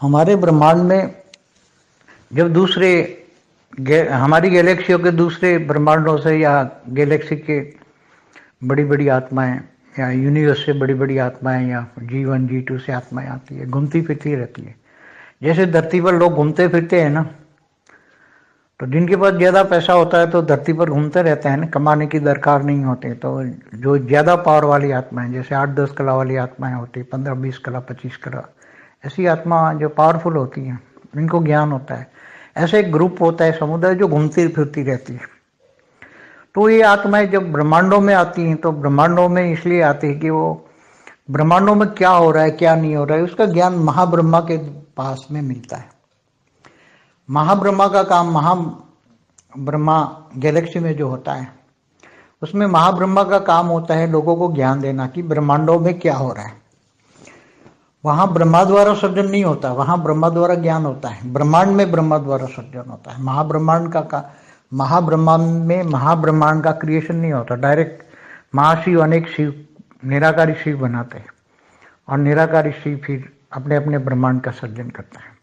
हमारे ब्रह्मांड में जब दूसरे गे, हमारी गैलेक्सियों के दूसरे ब्रह्मांडों से या गैलेक्सी के बड़ी बड़ी आत्माएँ या यूनिवर्स से बड़ी बड़ी आत्माएँ या जी वन जी टू से आत्माएँ आती है घूमती फिरती रहती है। जैसे धरती पर लोग घूमते फिरते हैं ना तो जिनके पास ज़्यादा पैसा होता है तो धरती पर घूमते रहते हैं ना कमाने की दरकार नहीं होती तो जो ज़्यादा पावर वाली आत्माएँ जैसे आठ दस कला वाली आत्माएँ होती पंद्रह बीस कला पच्चीस कला ऐसी आत्मा जो पावरफुल होती हैं, इनको ज्ञान होता है। ऐसे एक ग्रुप होता है, समुदाय जो घूमती फिरती रहती है। तो ये आत्माएँ जब ब्रह्मांडों में आती हैं तो ब्रह्मांडों में इसलिए आती है कि वो ब्रह्मांडों में क्या हो रहा है, क्या नहीं हो रहा है, उसका ज्ञान महाब्रह्मा के पास में मिलता है। महाब्रह्मा का काम महा ब्रह्मा गैलेक्सी में जो होता है, उसमें महाब्रह्मा का काम होता है लोगों को ज्ञान देना कि ब्रह्मांडों में क्या हो रहा है। वहाँ ब्रह्मा द्वारा सर्जन नहीं होता वहाँ ब्रह्मा द्वारा ज्ञान होता है। ब्रह्मांड में ब्रह्मा द्वारा सर्जन होता है। महाब्रह्मांड का, का महाब्रह्मांड में महाब्रह्मांड का क्रिएशन नहीं होता। डायरेक्ट महाशिव अनेक शिव निराकारी शिव बनाते हैं। और निराकारी शिव फिर अपने अपने ब्रह्मांड का सर्जन करते हैं।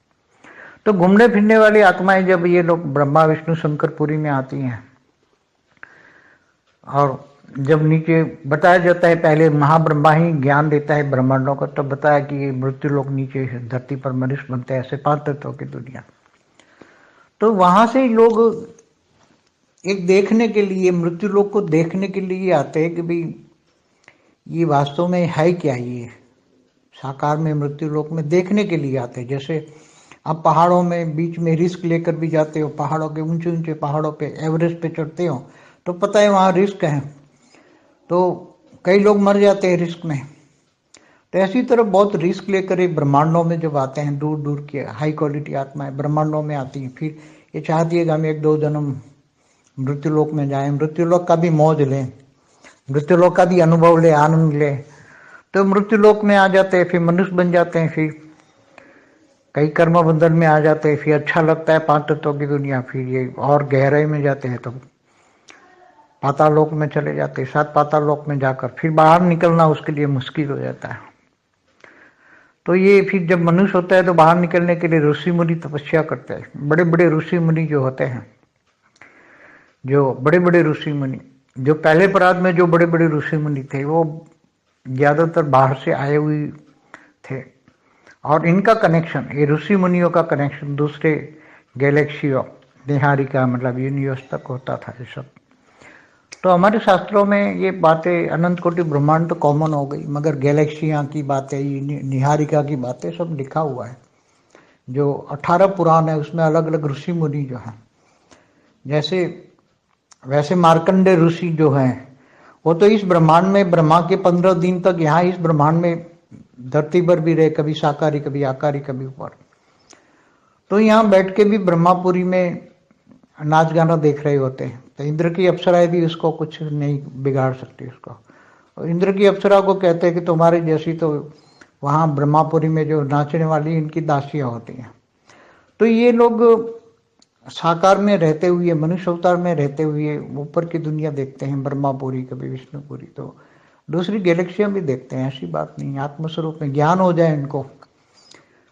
तो घूमने फिरने वाली आत्माएँ जब ये लोग ब्रह्मा विष्णु शंकरपुरी में आती हैं और जब नीचे बताया जाता है, पहले महाब्रह्मा ही ज्ञान देता है ब्रह्मांडों को तो बताया कि ये मृत्यु लोग नीचे धरती पर मनुष्य बनते हैं, ऐसे पाँच तत्वों की दुनिया। तो वहाँ से लोग एक देखने के लिए, मृत्यु लोग को देखने के लिए आते हैं कि भाई, ये वास्तव में है क्या ये? साकार में मृत्यु लोक में देखने के लिए आते हैं। जैसे आप पहाड़ों में, बीच में रिस्क लेकर भी जाते हो, पहाड़ों के ऊँचे ऊँचे पहाड़ों पे, एवरेस्ट पे चढ़ते हो तो पता है वहाँ रिस्क है। तो कई लोग मर जाते हैं रिस्क में। तो ऐसी तरह बहुत रिस्क लेकर ये ब्रह्मांडों में जब आते हैं दूर दूर के हाई क्वालिटी आत्माएँ ब्रह्मांडों में आती हैं, फिर ये चाहती है कि हम एक दो जन्म मृत्युलोक में जाएँ, मृत्युलोक का भी मौज लें, मृत्युलोक का भी अनुभव ले, आनंद ले। तो मृत्युलोक में आ जाते हैं, फिर मनुष्य बन जाते हैं, फिर कई कर्म बंधन में आ जाते हैं, फिर अच्छा लगता है, पाँच तत्वों की दुनिया, फिर ये और गहराई में जाते हैं तो पाताल लोक में चले जाते सात पाताल लोक में जाकर फिर बाहर निकलना उसके लिए मुश्किल हो जाता है। तो ये फिर जब मनुष्य होता है तो बाहर निकलने के लिए ऋषि मुनि तपस्या करते हैं। बड़े बड़े ऋषि मुनि जो होते हैं, जो बड़े बड़े ऋषि मुनि, जो पहले पराध में जो बड़े बड़े ऋषि मुनि थे, वो ज़्यादातर बाहर से आए हुए थे। और इनका कनेक्शन ये ऋषि मुनियों का कनेक्शन दूसरे गैलेक्सियों निहारिका मतलब यूनिवर्स तक होता था ये सब। तो हमारे शास्त्रों में ये बातें अनंत कोटि ब्रह्मांड तो कॉमन हो गई, मगर गैलेक्सियाँ की बातें निहारिका की बातें सब लिखा हुआ है। जो अठारह पुराण है, उसमें अलग अलग ऋषि मुनि जो हैं। जैसे, वैसे मार्कंडे ऋषि जो हैं, वो तो इस ब्रह्मांड में, ब्रह्मा के पंद्रह दिन तक यहाँ इस ब्रह्मांड में धरती पर भी रहे, कभी साकारी कभी आकारी कभी ऊपर तो यहाँ बैठ के भी ब्रह्मापुरी में नाच गाना देख रहे होते हैं। तो इंद्र की अप्सराएँ भी उसको कुछ नहीं बिगाड़ सकती उसको। और इंद्र की अप्सरा को कहते हैं कि तुम्हारी जैसी तो वहाँ ब्रह्मापुरी में जो नाचने वाली इनकी दासियाँ होती हैं। तो ये लोग साकार में रहते हुए, मनुष्य अवतार में रहते हुए ऊपर की दुनिया देखते हैं, ब्रह्मापुरी कभी विष्णुपुरी। तो दूसरी गैलेक्सियाँ भी देखते हैं, ऐसी बात नहीं है। आत्मस्वरूप में ज्ञान हो जाए इनको।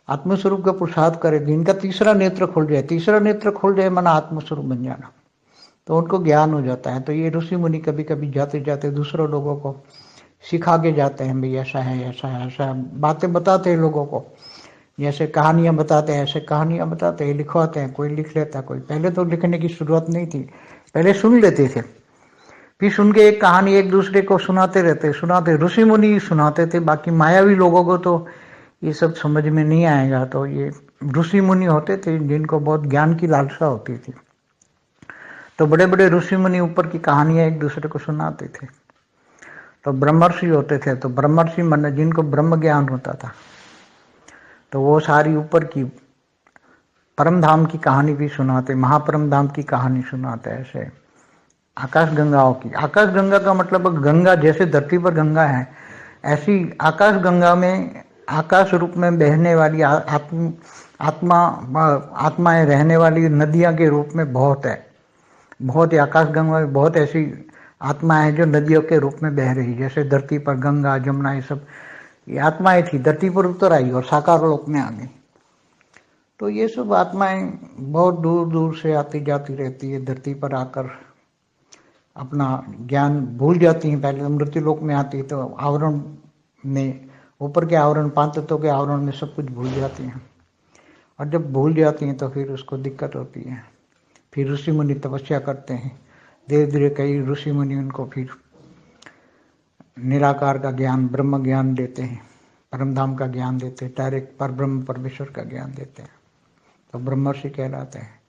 आत्मस्वरूप का प्रसाद करे। इनका तीसरा नेत्र खुल जाए। तीसरा नेत्र खुल जाए, मना आत्मस्वरूप बन जाना। तो उनको ज्ञान हो जाता है। तो ये ऋषि मुनि कभी कभी जाते जाते दूसरों लोगों को सिखा के जाते हैं, भाई ऐसा है ऐसा है ऐसा है। बातें बताते हैं लोगों को। जैसे कहानियाँ बताते हैं, ऐसे कहानियाँ बताते हैं, लिखवाते हैं, कोई लिख लेता कोई। पहले तो लिखने की शुरुआत नहीं थी, पहले सुन लेते थे। फिर सुन के एक कहानी एक दूसरे को सुनाते रहते, सुनाते, ऋषि मुनि सुनाते थे, बाकी मायावी लोगों को तो ये सब समझ में नहीं आएगा। तो ये ऋषि मुनि होते थे जिनको बहुत ज्ञान की लालसा होती थी। तो बड़े बड़े ऋषि मुनि ऊपर की कहानियाँ एक दूसरे को सुनाते थे। तो ब्रह्मर्षि होते थे तो ब्रह्मर्षि मन, जिनको ब्रह्म ज्ञान होता था तो वो सारी ऊपर की परम धाम की कहानी भी सुनाते महापरम धाम की कहानी सुनाते ऐसे। आकाश गंगाओं की। आकाश गंगा का मतलब गंगा, जैसे धरती पर गंगा है, ऐसी आकाश गंगा में, आकाश रूप में बहने वाली आत्म, आत्मा, आत्माएँ रहने वाली नदियाँ के रूप में बहुत है। बहुत ही आकाश गंगा में बहुत ऐसी आत्माएँ जो नदियों के रूप में बह रही जैसे धरती पर गंगा जमुना ये सब। ये आत्माएँ थी, धरती पर उतर आई और साकार लोक में आ गई। तो ये सब आत्माएँ बहुत दूर दूर से आती जाती रहती है, धरती पर आकर अपना ज्ञान भूल जाती हैं। पहले तो मृत्यु लोक में आती है तो आवरण में, ऊपर के आवरण, पाँच तत्वों के आवरण में सब कुछ भूल जाती हैं। और जब भूल जाती हैं तो फिर उसको दिक्कत होती है। फिर ऋषि मुनि तपस्या करते हैं। धीरे धीरे कई ऋषि मुनि उनको फिर निराकार का ज्ञान, ब्रह्म ज्ञान देते हैं। परमधाम का ज्ञान देते हैं, डायरेक्ट पर ब्रह्म, परमेश्वर का ज्ञान देते हैं। तो ब्रह्मर्षि कहलाते हैं।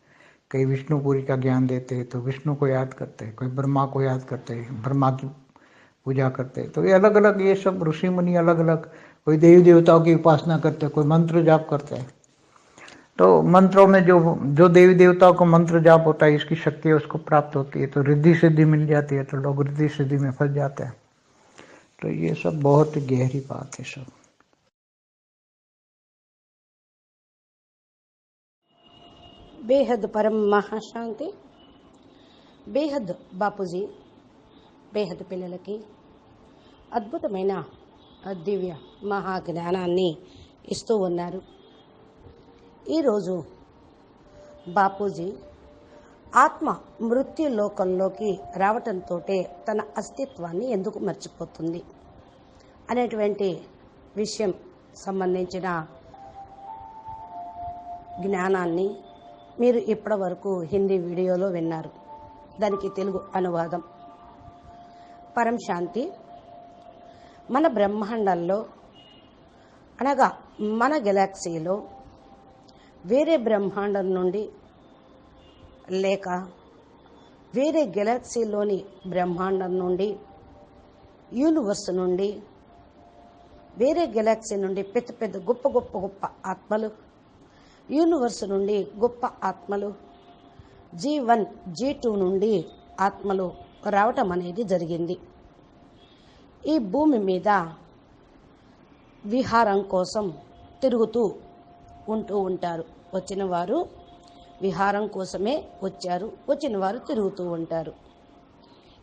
कई विष्णुपुरी का ज्ञान देते हैं तो विष्णु को याद करते हैं, कोई ब्रह्मा को याद करते हैं, ब्रह्मा की पूजा करते हैं। तो ये अलग अलग ये सब ऋषि मुनि अलग अलग कोई देवी देवताओं की उपासना करते हैं, कोई मंत्र जाप करते हैं। तो मंत्रों में जो जो देवी देवताओं को मंत्र जाप होता है इसकी शक्ति उसको प्राप्त होती है तो रिद्धि सिद्धि मिल जाती है तो लोग रिद्धि सिद्धि में फंस जाते हैं तो ये सब बहुत गहरी बात है सब బేహద్ పరం మహాశాంతి బేహద్ బాపూజీ బేహద్ పిల్లలకి అద్భుతమైన దివ్య మహా జ్ఞానాన్ని ఇస్తూ ఉన్నారు ఈరోజు బాపూజీ ఆత్మ మృత్యు లోకంలోకి రావటంతో తన అస్తిత్వాన్ని ఎందుకు మర్చిపోతుంది అనేటువంటి విషయం సంబంధించిన జ్ఞానాన్ని మీరు ఇప్పటివరకు హిందీ వీడియోలో విన్నారు. దానికి తెలుగు అనువాదం. పరం శాంతి. మన బ్రహ్మాండంలో అనగా మన గెలాక్సీలో వేరే బ్రహ్మాండం నుండి లేక వేరే గెలాక్సీలోని బ్రహ్మాండం నుండి యూనివర్స్ నుండి వేరే గెలాక్సీ నుండి పెద్ద పెద్ద గొప్ప గొప్ప గొప్ప ఆత్మలు యూనివర్స్ నుండి గొప్ప ఆత్మలు జీ వన్ జీ టూ నుండి ఆత్మలు రావటం అనేది జరిగింది. ఈ భూమి మీద విహారం కోసం తిరుగుతూ ఉంటూ ఉంటారు. వచ్చిన వారు విహారం కోసమే వచ్చారు. వచ్చిన వారు తిరుగుతూ ఉంటారు.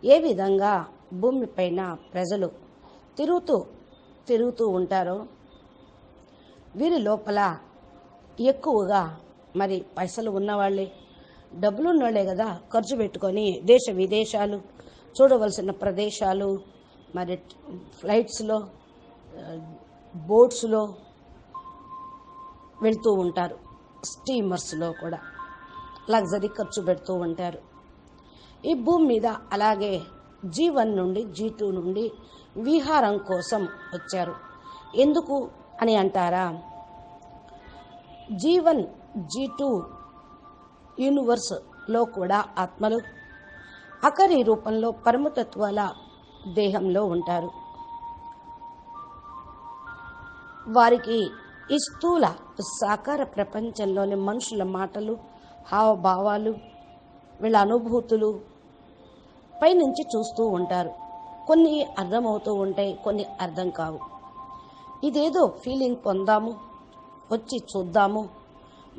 ఏ విధంగా భూమిపైన ప్రజలు తిరుగుతూ తిరుగుతూ ఉంటారో వీరి లోపల ఎక్కువగా మరి పైసలు ఉన్నవాళ్ళే. డబ్బులు ఉన్నవాళ్ళే కదా ఖర్చు పెట్టుకొని దేశ విదేశాలు చూడవలసిన ప్రదేశాలు మరి ఫ్లైట్స్లో బోట్స్లో వెళ్తూ ఉంటారు. స్టీమర్స్లో కూడా లగ్జరీ ఖర్చు పెడుతూ ఉంటారు. ఈ భూమి మీద అలాగే జీ వన్ నుండి జీ టూ నుండి విహారం కోసం వచ్చారు. ఎందుకు అని అంటారా? జీ వన్ జీ టూ యూనివర్స్లో కూడా ఆత్మలు అకరి రూపంలో పరమతత్వాల దేహంలో ఉంటారు. వారికి ఈ స్థూల సాకార ప్రపంచంలోని మనుషుల మాటలు హావభావాలు వీళ్ళ అనుభూతులు పైనుంచి చూస్తూ ఉంటారు. కొన్ని అర్థమవుతూ ఉంటాయి కొన్ని అర్థం కావు. ఇదేదో ఫీలింగ్ పొందాము వచ్చి చూద్దాము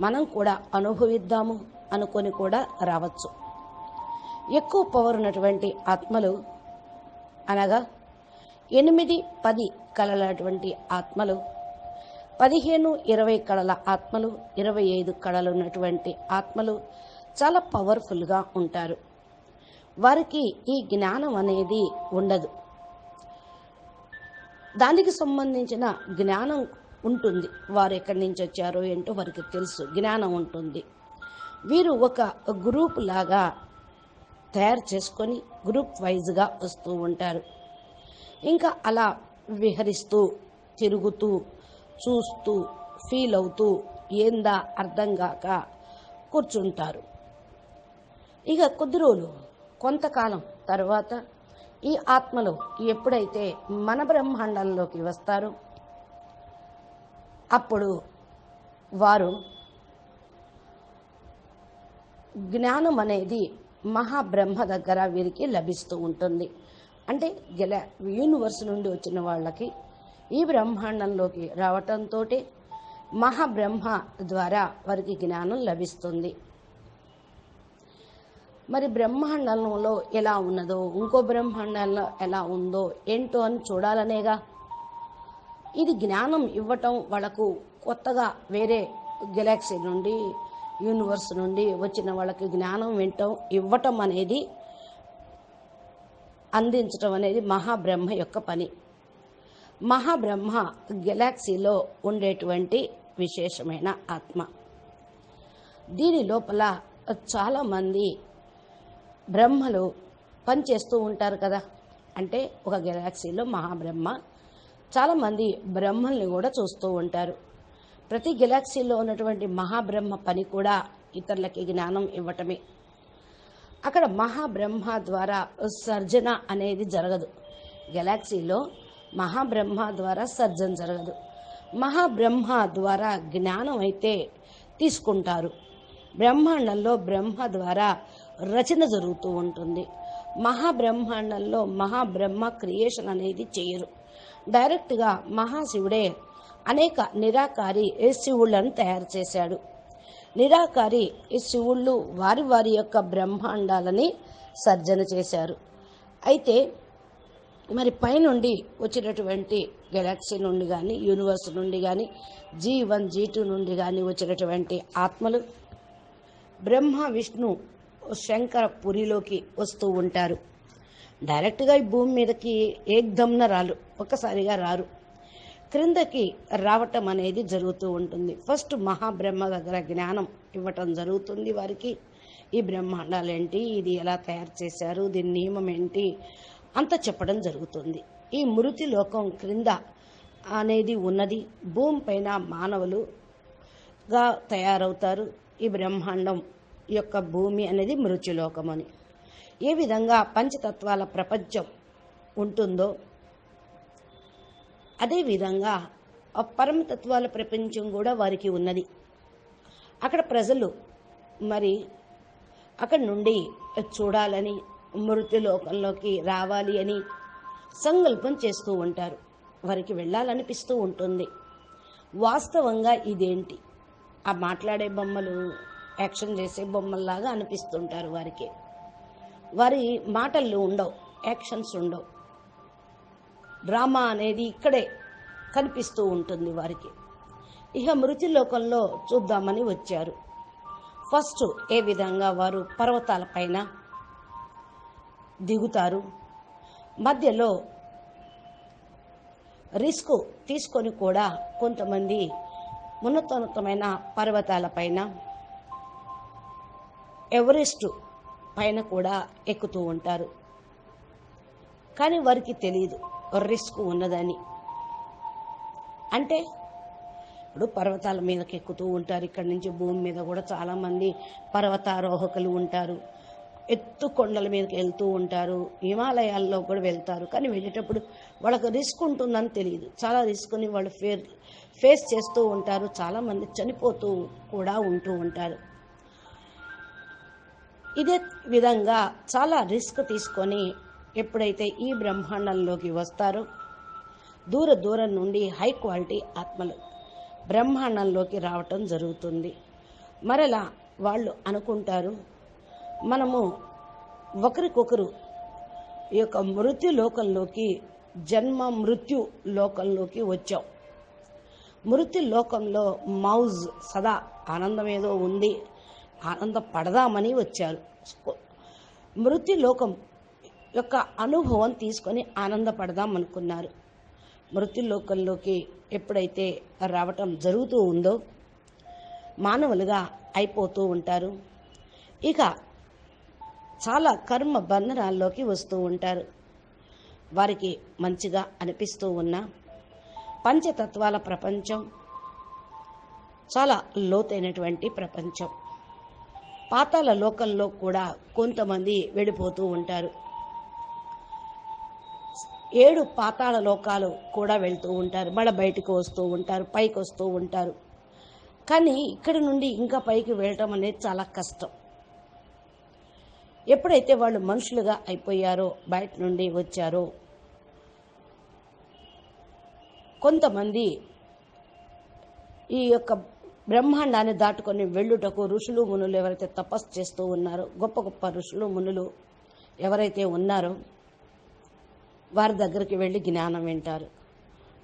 మనం కూడా అనుభవిద్దాము అనుకొని కూడా రావచ్చు. ఎక్కువ పవర్ ఉన్నటువంటి ఆత్మలు అనగా ఎనిమిది పది కలలటువంటి ఆత్మలు పదిహేను ఇరవై కళల ఆత్మలు ఇరవై ఐదు కళలు ఉన్నటువంటి ఆత్మలు చాలా పవర్ఫుల్గా ఉంటారు. వారికి ఈ జ్ఞానం అనేది ఉండదు. దానికి సంబంధించిన జ్ఞానం ఉంటుంది. వారు ఎక్కడి నుంచి వచ్చారో ఏంటో వారికి తెలుసు. జ్ఞానం ఉంటుంది. వీరు ఒక గ్రూప్ లాగా తయారు చేసుకొని గ్రూప్ వైజ్గా వస్తూ ఉంటారు. ఇంకా అలా విహరిస్తూ తిరుగుతూ చూస్తూ ఫీల్ అవుతూ ఏందా అర్థం కాక కూర్చుంటారు. ఇక కొద్ది రోజులు కొంతకాలం తర్వాత ఈ ఆత్మలు ఎప్పుడైతే మన బ్రహ్మాండంలోకి వస్తారో అప్పుడు వారు జ్ఞానం అనేది మహాబ్రహ్మ దగ్గర వీరికి లభిస్తూ ఉంటుంది. అంటే గెల యూనివర్స్ నుండి వచ్చిన వాళ్ళకి ఈ బ్రహ్మాండంలోకి రావటంతో మహాబ్రహ్మ ద్వారా వారికి జ్ఞానం లభిస్తుంది. మరి బ్రహ్మాండంలో ఎలా ఉన్నదో ఇంకో బ్రహ్మాండంలో ఎలా ఉందో ఏంటో అని చూడాలనేగా? ఇది జ్ఞానం ఇవ్వటం వాళ్ళకు కొత్తగా వేరే గెలాక్సీ నుండి యూనివర్స్ నుండి వచ్చిన వాళ్ళకి జ్ఞానం వింటం ఇవ్వటం అనేది అందించటం అనేది మహాబ్రహ్మ యొక్క పని. మహాబ్రహ్మ గెలాక్సీలో ఉండేటువంటి విశేషమైన ఆత్మ. దీని లోపల చాలామంది బ్రహ్మలు పనిచేస్తూ ఉంటారు కదా. అంటే ఒక గెలాక్సీలో మహాబ్రహ్మ చాలామంది బ్రహ్మల్ని కూడా చూస్తూ ఉంటారు. ప్రతి గెలాక్సీలో ఉన్నటువంటి మహాబ్రహ్మ పని కూడా ఇతరులకి జ్ఞానం ఇవ్వటమే. అక్కడ మహాబ్రహ్మ ద్వారా సర్జన అనేది జరగదు. గెలాక్సీలో మహాబ్రహ్మ ద్వారా సర్జన జరగదు. మహాబ్రహ్మ ద్వారా జ్ఞానం అయితే తీసుకుంటారు. బ్రహ్మాండంలో బ్రహ్మ ద్వారా రచన జరుగుతూ ఉంటుంది. మహాబ్రహ్మాండంలో మహాబ్రహ్మ క్రియేషన్ అనేది చేయరు. డైరెక్ట్గా మహాశివుడే అనేక నిరాకారి శివుళ్ళను తయారు చేశాడు. నిరాకారి శివుళ్ళు వారి వారి యొక్క బ్రహ్మాండాలని సర్జన చేశారు. అయితే మరి పైనుండి వచ్చినటువంటి గెలాక్సీ నుండి కానీ యూనివర్స్ నుండి కానీ జీ వన్ జీ టూ నుండి కానీ వచ్చినటువంటి ఆత్మలు బ్రహ్మ విష్ణు శంకర పురిలోకి వస్తూ ఉంటారు. డైరెక్ట్గా ఈ భూమి మీదకి ఏకదమ్న రాలు ఒక్కసారిగా రారు. క్రిందకి రావటం అనేది జరుగుతూ ఉంటుంది. ఫస్ట్ మహాబ్రహ్మ దగ్గర జ్ఞానం ఇవ్వటం జరుగుతుంది వారికి. ఈ బ్రహ్మాండాలు ఏంటి? ఇది ఎలా తయారు చేశారు? దీని నియమం ఏంటి? అంత చెప్పడం జరుగుతుంది. ఈ మృతి లోకం క్రింద అనేది ఉన్నది. భూమి పైన మానవులుగా తయారవుతారు. ఈ బ్రహ్మాండం యొక్క భూమి అనేది మృత్యులోకం అని. ఏ విధంగా పంచతత్వాల ప్రపంచం ఉంటుందో అదేవిధంగా ఆ పరమతత్వాల ప్రపంచం కూడా వారికి ఉన్నది. అక్కడ ప్రజలు మరి అక్కడ నుండి చూడాలని మృతి లోకంలోకి రావాలి అని సంకల్పం చేస్తూ ఉంటారు. వారికి వెళ్ళాలనిపిస్తూ ఉంటుంది. వాస్తవంగా ఇదేంటి? ఆ మాట్లాడే బొమ్మలు యాక్షన్ చేసే బొమ్మల్లాగా అనిపిస్తుంటారు వారికి. వారి మాటలు ఉండవు యాక్షన్స్ ఉండవు. డ్రామా అనేది ఇక్కడే కనిపిస్తూ ఉంటుంది వారికి. ఇక మృతి లోకంలో చూద్దామని వచ్చారు. ఫస్ట్ ఏ విధంగా వారు పర్వతాలపైన దిగుతారు. మధ్యలో రిస్క్ తీసుకొని కూడా కొంతమంది ఉన్నతోన్నతమైన పర్వతాల పైన ఎవరెస్ట్ పైన కూడా ఎక్కుతూ ఉంటారు. కానీ వారికి తెలియదు రిస్క్ ఉన్నదని. అంటే ఇప్పుడు పర్వతాల మీదకి ఎక్కుతూ ఉంటారు. ఇక్కడి నుంచి భూమి మీద కూడా చాలామంది పర్వతారోహకులు ఉంటారు. ఎత్తు కొండల మీదకి వెళ్తూ ఉంటారు. హిమాలయాల్లో కూడా వెళ్తారు. కానీ వెళ్ళేటప్పుడు వాళ్ళకు రిస్క్ ఉంటుందని తెలియదు. చాలా రిస్క్ని వాళ్ళు ఫేర్ ఫేస్ చేస్తూ ఉంటారు. చాలామంది చనిపోతూ కూడా ఉంటూ ఉంటారు. ఇదే విధంగా చాలా రిస్క్ తీసుకొని ఎప్పుడైతే ఈ బ్రహ్మాండంలోకి వస్తారో దూర దూరం నుండి హై క్వాలిటీ ఆత్మలు బ్రహ్మాండంలోకి రావటం జరుగుతుంది. మరలా వాళ్ళు అనుకుంటారు మనము ఒకరికొకరు ఈ యొక్క మృత్యు లోకంలోకి జన్మ మృత్యు లోకంలోకి వచ్చాం. మృత్యు లోకంలో మౌజ్ సదా ఆనందం ఏదో ఉంది ఆనంద పడదామని వచ్చారు. మృత్యు లోకం యొక్క అనుభవం తీసుకొని ఆనందపడదాం అనుకున్నారు. మృత్యు లోకంలోకి ఎప్పుడైతే రావటం జరుగుతూ ఉందో మానవులుగా అయిపోతూ ఉంటారు. ఇక చాలా కర్మ బంధనాల్లోకి వస్తూ ఉంటారు. వారికి మంచిగా అనిపిస్తూ ఉన్న పంచతత్వాల ప్రపంచం చాలా లోతైనటువంటి ప్రపంచం. పాతాల లోకంలో కూడా కొంతమంది వెళ్ళిపోతూ ఉంటారు. ఏడు పాతాళ లోకాలు కూడా వెళ్తూ ఉంటారు. మళ్ళీ బయటకు వస్తూ ఉంటారు పైకి వస్తూ ఉంటారు. కానీ ఇక్కడి నుండి ఇంకా పైకి వెళ్ళటం అనేది చాలా కష్టం. ఎప్పుడైతే వాళ్ళు మనుషులుగా అయిపోయారో బయట నుండి వచ్చారో కొంతమంది ఈ యొక్క బ్రహ్మాండాన్ని దాటుకొని వెళ్ళుటకు ఋషులు మునులు ఎవరైతే తపస్సు చేస్తూ ఉన్నారో గొప్ప గొప్ప ఋషులు మునులు ఎవరైతే ఉన్నారో వారి దగ్గరికి వెళ్ళి జ్ఞానం వింటారు.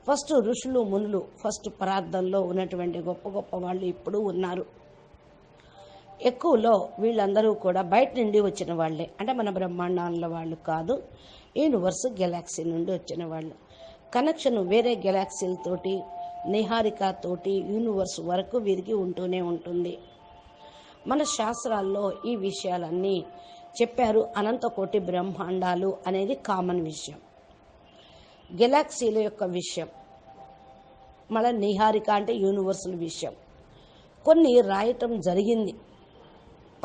ఫస్ట్ ఋషులు మునులు ఫస్ట్ ప్రార్థనలో ఉన్నటువంటి గొప్ప గొప్ప వాళ్ళు ఇప్పుడు ఉన్నారు. ఎక్కువలో వీళ్ళందరూ కూడా బయట నుండి వచ్చిన వాళ్ళే. అంటే మన బ్రహ్మాండాల వాళ్ళు కాదు యూనివర్స్ గెలాక్సీ నుండి వచ్చిన వాళ్ళు. కనెక్షన్ వేరే గెలాక్సీలతోటి నిహారికతోటి యూనివర్స్ వరకు వీరికి ఉంటూనే ఉంటుంది. మన శాస్త్రాల్లో ఈ విషయాలన్నీ చెప్పారు అనంతకోటి బ్రహ్మాండాలు అనేది కామన్ విషయం. గెలాక్సీల యొక్క విషయం మళ్ళీ నిహారిక అంటే యూనివర్సల్ విషయం. కొన్ని రాయటం జరిగింది.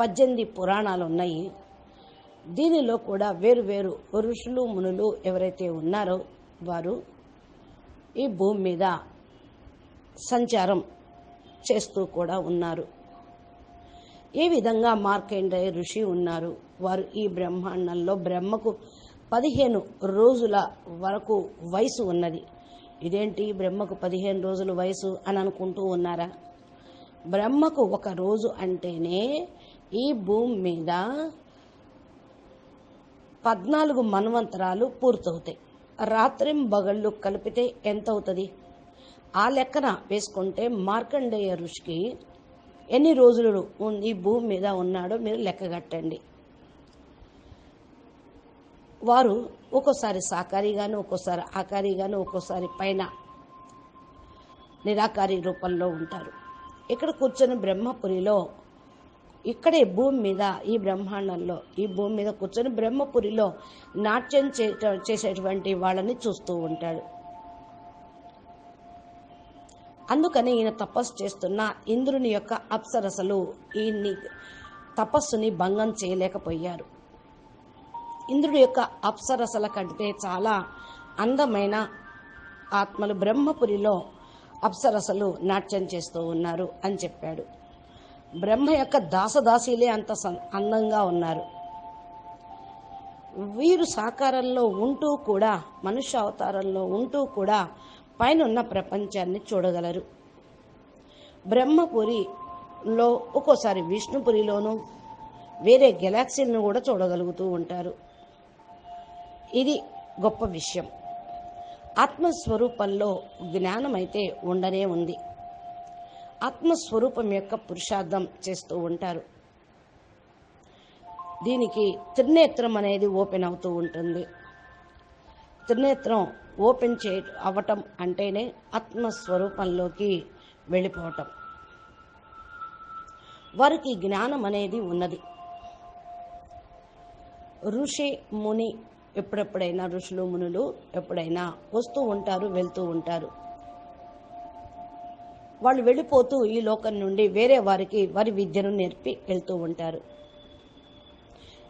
పద్దెనిమిది పురాణాలు ఉన్నాయి. దీనిలో కూడా వేరు వేరు ఋషులు మునులు ఎవరైతే ఉన్నారో వారు ఈ భూమి మీద సంచారం చేస్తూ కూడా ఉన్నారు. ఈ విధంగా మార్కండేయ ఋషి ఉన్నారు. వారు ఈ బ్రహ్మాండంలో బ్రహ్మకు పదిహేను రోజుల వరకు వయసు ఉన్నది. ఇదేంటి? బ్రహ్మకు పదిహేను రోజుల వయసు అని అనుకుంటూ ఉన్నారా? బ్రహ్మకు ఒక రోజు అంటేనే ఈ భూమి మీద పద్నాలుగు మన్వంతరాలు పూర్తవుతాయి. రాత్రింబగళ్ళు కలిపితే ఎంత అవుతుంది ఆ లెక్కన వేసుకుంటే మార్కండేయ ఋషికి ఎన్ని రోజులు ఈ భూమి మీద ఉన్నాడో మీరు లెక్కగట్టండి వారు ఒక్కోసారి సాకారిగాను ఒక్కోసారి ఆకారిగాను ఒక్కోసారి పైన నిరాకారి రూపంలో ఉంటారు. ఇక్కడ కూర్చొని బ్రహ్మపురిలో ఇక్కడే భూమి మీద ఈ బ్రహ్మాండంలో ఈ భూమి మీద కూర్చొని బ్రహ్మపురిలో నాట్యం చే- చేసేటువంటి వాళ్ళని చూస్తూ ఉంటాడు. అందుకని ఈయన తపస్సు చేస్తున్న ఇంద్రుని యొక్క అప్సరసలు ఈయన్ని తపస్సుని భంగం చేయలేకపోయారు. ఇంద్రుడి యొక్క అప్సరసల కంటే చాలా అందమైన ఆత్మలు బ్రహ్మపురిలో అప్సరసలు నాట్యం చేస్తూ ఉన్నారు అని చెప్పాడు. బ్రహ్మ యొక్క దాసదాసీలే అంత అందంగా ఉన్నారు. వీరు సాకారంలో ఉంటూ కూడా మనుష్య అవతారంలో ఉంటూ కూడా పైన ఉన్న ప్రపంచాన్ని చూడగలరు. బ్రహ్మపురిలో ఒక్కోసారి విష్ణుపురిలోను వేరే గెలాక్సీలను కూడా చూడగలుగుతూ ఉంటారు. ఇది గొప్ప విషయం. ఆత్మస్వరూపంలో జ్ఞానమైతే ఉండనే ఉంది. ఆత్మస్వరూపం యొక్క పురుషార్థం చేస్తూ ఉంటారు. దీనికి త్రినేత్రం అనేది ఓపెన్ అవుతూ ఉంటుంది. త్రినేత్రం ఓపెన్ చే అవ్వటం అంటేనే ఆత్మస్వరూపంలోకి వెళ్ళిపోవటం. వారికి జ్ఞానం అనేది ఉన్నది. ఋషి ముని ఎప్పుడెప్పుడైనా ఋషులు మునులు ఎప్పుడైనా వస్తూ ఉంటారు వెళ్తూ ఉంటారు. వాళ్ళు వెళ్ళిపోతూ ఈ లోకం నుండి వేరే వారికి వారి విద్యను నేర్పి వెళ్తూ ఉంటారు.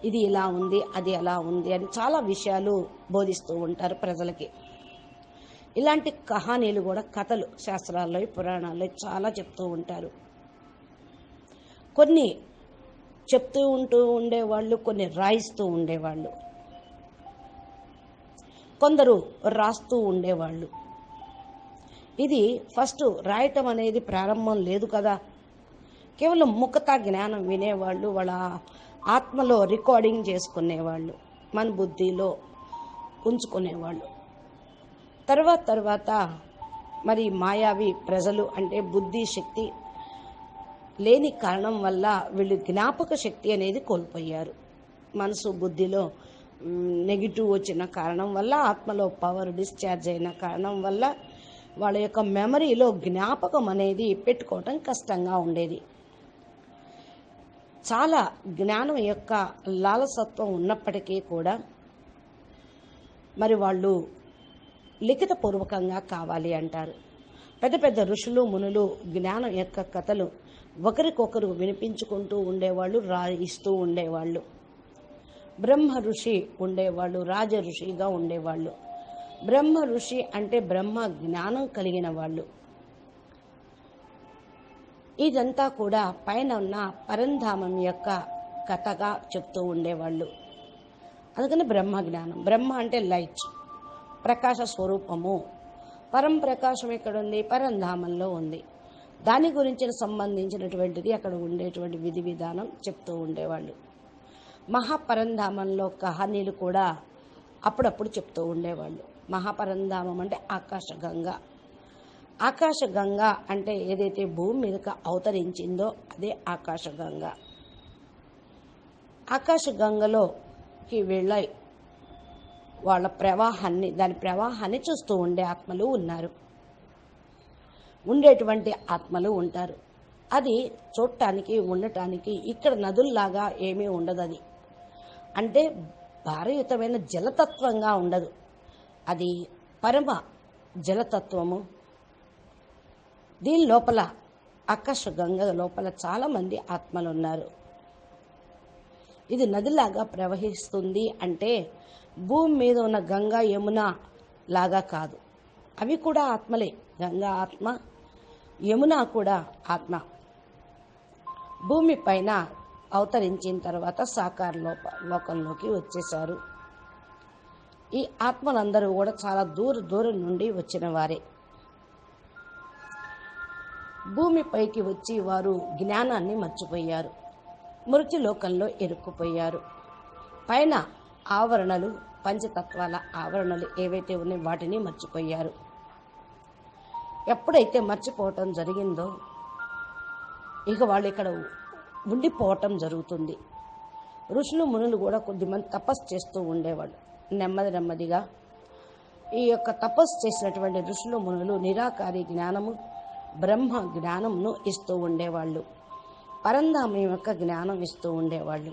ఇది ఇలా ఉంది అది అలా ఉంది అని చాలా విషయాలు బోధిస్తూ ఉంటారు ప్రజలకి. ఇలాంటి కహానీలు కూడా కథలు శాస్త్రాల్లో పురాణాల్లో చాలా చెప్తూ ఉంటారు. కొన్ని చెప్తూ ఉంటూ ఉండేవాళ్ళు కొన్ని రాయిస్తూ ఉండేవాళ్ళు. కొందరు రాస్తూ ఉండేవాళ్ళు. ఇది ఫస్ట్ రాయటం అనేది ప్రారంభం లేదు కదా. కేవలం ముఖత జ్ఞానం వినేవాళ్ళు వాళ్ళ ఆత్మలో రికార్డింగ్ చేసుకునేవాళ్ళు మన బుద్ధిలో ఉంచుకునేవాళ్ళు. తర్వాత తర్వాత మరి మాయావి ప్రజలు అంటే బుద్ధి శక్తి లేని కారణం వల్ల వీళ్ళు జ్ఞాపక శక్తి అనేది కోల్పోయారు. మనసు బుద్ధిలో నెగిటివ్ వచ్చిన కారణం వల్ల ఆత్మలో పవర్ డిశ్చార్జ్ అయిన కారణం వల్ల వాళ్ళ యొక్క మెమరీలో జ్ఞాపకం అనేది పెట్టుకోవటం కష్టంగా ఉండేది. చాలా జ్ఞానం యొక్క లాలసత్వం ఉన్నప్పటికీ కూడా మరి వాళ్ళు లిఖితపూర్వకంగా కావాలి అంటారు. పెద్ద పెద్ద ఋషులు మునులు జ్ఞానం యొక్క కథలు ఒకరికొకరు వినిపించుకుంటూ ఉండేవాళ్ళు రాయిస్తూ ఉండేవాళ్ళు. బ్రహ్మ ఋషి ఉండేవాళ్ళు రాజ ఋషిగా ఉండేవాళ్ళు. బ్రహ్మ ఋషి అంటే బ్రహ్మ జ్ఞానం కలిగిన వాళ్ళు. ఇదంతా కూడా పైన ఉన్న పరంధామం యొక్క కథగా చెప్తూ ఉండేవాళ్ళు. అందుకని బ్రహ్మ జ్ఞానం. బ్రహ్మ అంటే లైట్ ప్రకాశ స్వరూపము. పరం ప్రకాశం ఎక్కడుంది పరంధామంలో ఉంది. దాని గురించి సంబంధించినటువంటిది అక్కడ ఉండేటువంటి విధి విధానం చెప్తూ ఉండేవాళ్ళు. మహాపరంధామంలో కహానీలు కూడా అప్పుడప్పుడు చెప్తూ ఉండేవాళ్ళు. మహాపరంధామం అంటే ఆకాశగంగ ఆకాశగంగ అంటే ఏదైతే భూమి మీదకి అవతరించిందో అదే ఆకాశగంగ ఆకాశగంగలోకి వెళ్ళి వాళ్ళ ప్రవాహాన్ని దాని ప్రవాహాన్ని చూస్తూ ఉండే ఆత్మలు ఉన్నారు. ఉండేటువంటి ఆత్మలు ఉంటారు. అది చూడటానికి ఉండటానికి ఇక్కడ నదుల్లాగా ఏమీ ఉండదు అది. అంటే భారయుతమైన జలతత్వంగా ఉండదు. అది పరమ జలతత్వము. దీని లోపల ఆకాశ గంగ లోపల చాలామంది ఆత్మలు ఉన్నారు ఇది నదిలాగా ప్రవహిస్తుంది అంటే భూమి మీద ఉన్న గంగా యమున లాగా కాదు. అవి కూడా ఆత్మలే. గంగా ఆత్మ యమున కూడా ఆత్మ. భూమి పైన అవతరించిన తర్వాత సాకార లోప లోకంలోకి వచ్చేశారు. ఈ ఆత్మలందరూ కూడా చాలా దూర దూరం నుండి వచ్చిన వారే. భూమిపైకి వచ్చి వారు జ్ఞానాన్ని మర్చిపోయారు. మృతి లోకంలో ఇరుక్కుపోయారు. పైన ఆవరణలు పంచతత్వాల ఆవరణలు ఏవైతే ఉన్నాయో వాటిని మర్చిపోయారు. ఎప్పుడైతే మర్చిపోవటం జరిగిందో ఇక వాళ్ళు ఇక్కడ ఉండిపోవటం జరుగుతుంది. ఋషులు మునులు కూడా కొద్దిమంది తపస్సు చేస్తూ ఉండేవాళ్ళు. నెమ్మది నెమ్మదిగా ఈ యొక్క తపస్సు చేసినటువంటి ఋషులు మునులు నిరాకారి జ్ఞానము బ్రహ్మ జ్ఞానంను ఇస్తూ ఉండేవాళ్ళు. పరంధామం యొక్క జ్ఞానం ఇస్తూ ఉండేవాళ్ళు.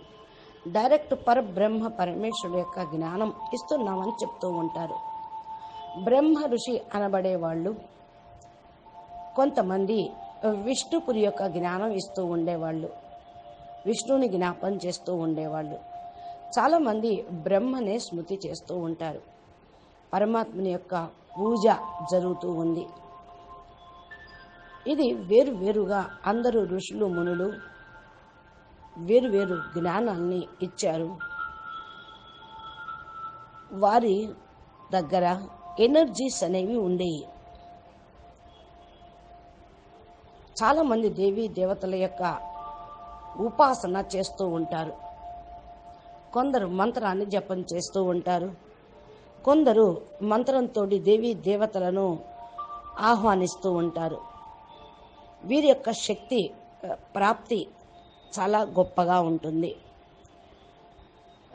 డైరెక్ట్ పరబ్రహ్మ పరమేశ్వరుడు యొక్క జ్ఞానం ఇస్తున్నామని చెప్తూ ఉంటారు. బ్రహ్మ ఋషి అనబడే వాళ్ళు కొంతమంది విష్ణుపురి యొక్క జ్ఞానం ఇస్తూ ఉండేవాళ్ళు. విష్ణుని జ్ఞాపం చేస్తూ ఉండేవాళ్ళు. చాలామంది బ్రహ్మనే స్మృతి చేస్తూ ఉంటారు. పరమాత్మని యొక్క పూజ జరుగుతూ ఉంది. ఇది వేరు వేరుగా అందరూ ఋషులు మునులు వేరు వేరు జ్ఞానాన్ని ఇచ్చారు. వారి దగ్గర ఎనర్జీస్ అనేవి ఉండేవి చాలామంది దేవీ దేవతల యొక్క ఉపాసన చేస్తూ ఉంటారు. కొందరు మంత్రాన్ని జపం చేస్తూ ఉంటారు. కొందరు మంత్రంతో దేవీ దేవతలను ఆహ్వానిస్తూ ఉంటారు. వీరి యొక్క శక్తి ప్రాప్తి చాలా గొప్పగా ఉంటుంది.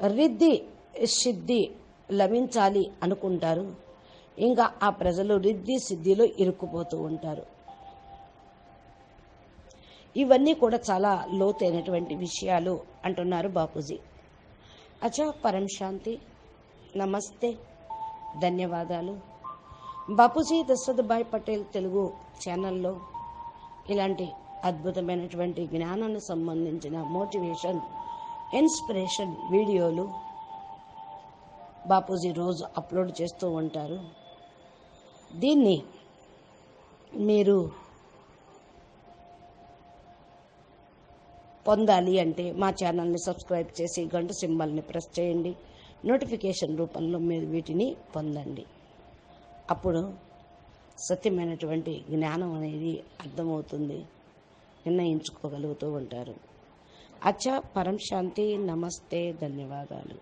రిద్ధి సిద్ధి లభించాలి అనుకుంటారు. ఇంకా ఆ ప్రజలు రిద్ధి సిద్ధిలో ఇరుక్కుపోతూ ఉంటారు. ఇవన్నీ కూడా చాలా లోతైనటువంటి విషయాలు అంటున్నారు బాపూజీ. అచ్చా పరం శాంతి. నమస్తే. ధన్యవాదాలు. బాపూజీ దశరథభాయ్ పటేల్ తెలుగు ఛానల్లో ఇలాంటి అద్భుతమైనటువంటి జ్ఞానానికి సంబంధించిన మోటివేషన్ ఇన్స్పిరేషన్ వీడియోలు బాపూజీ రోజు అప్లోడ్ చేస్తూ ఉంటారు. దీన్ని మీరు పొందాలి అంటే మా ఛానల్ని సబ్స్క్రైబ్ చేసి గంట సింబల్ని ప్రెస్ చేయండి. నోటిఫికేషన్ రూపంలో మీరు వీటిని పొందండి. అప్పుడు సత్యమైనటువంటి జ్ఞానం అనేది అర్థమవుతుంది. నిర్ణయించుకోగలుగుతూ ఉంటారు. అచ్చా పరం శాంతి నమస్తే ధన్యవాదాలు.